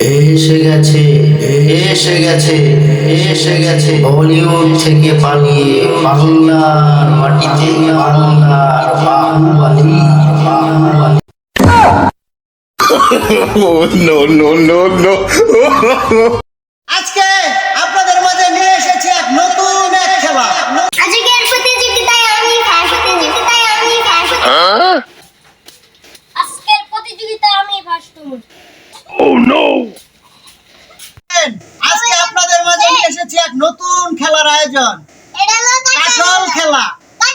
এসে গেছে এসে গেছে এসে গেছে। বলিউড থেকে পালিয়ে বাংলার মাটিতে বাংলার বাহুবলী বাহুবলী. আজকে আপনাদের মাঝে নিয়ে এসেছি এক নতুন এক খেলা। আজকের প্রতিযোগিতায় আমি ফার্স্ট প্রতিযোগিতায় আমি ফার্স্ট আজকের প্রতিযোগিতায় আমি ফার্স্ট আজকে আপনাদের মাঝে এসেছি এক নতুন খেলার আয়োজন। কাঁঠাল খেলা।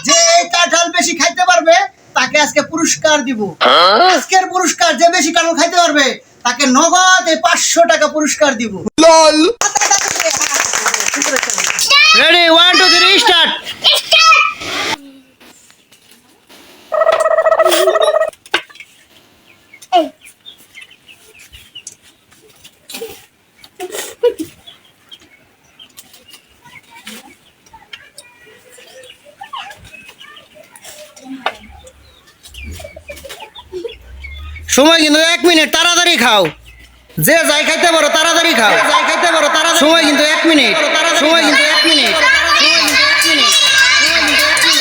যে কাঁঠাল বেশি খাইতে পারবে তাকে আজকে পুরস্কার দিব। আজকের পুরস্কার যে বেশি কাঁঠাল খাইতে পারবে তাকে নগদ এই পাঁচশো টাকা পুরস্কার দিব। Ready one two three start সময় কিন্তু এক মিনিট তাড়াতাড়ি খাও। যে যাই খাইতে পারো তাড়াতাড়ি খাও। যাই খাইতে পারো তাড়াতাড়ি সময় কিন্তু এক মিনিট সময় কিন্তু এক মিনিট সময় কিন্তু এক মিনিট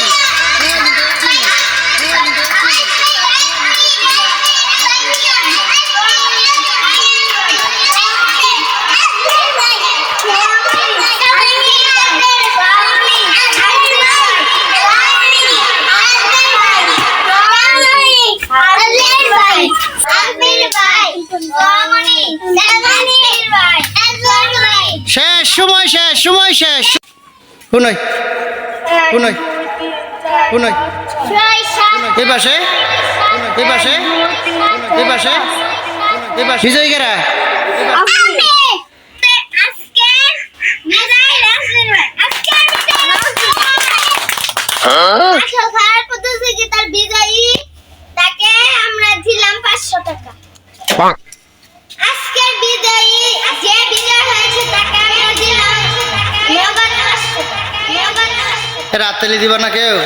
সময় কিন্তু এক মিনিট সময় কিন্তু এক মিনিট শেষ সময় শেষ সময় শেষ। শুনই শুনই শুনই এই পাশে এই পাশে এই পাশে এই পাশে। বিজয় গেরা রাত দিবা না কেউ?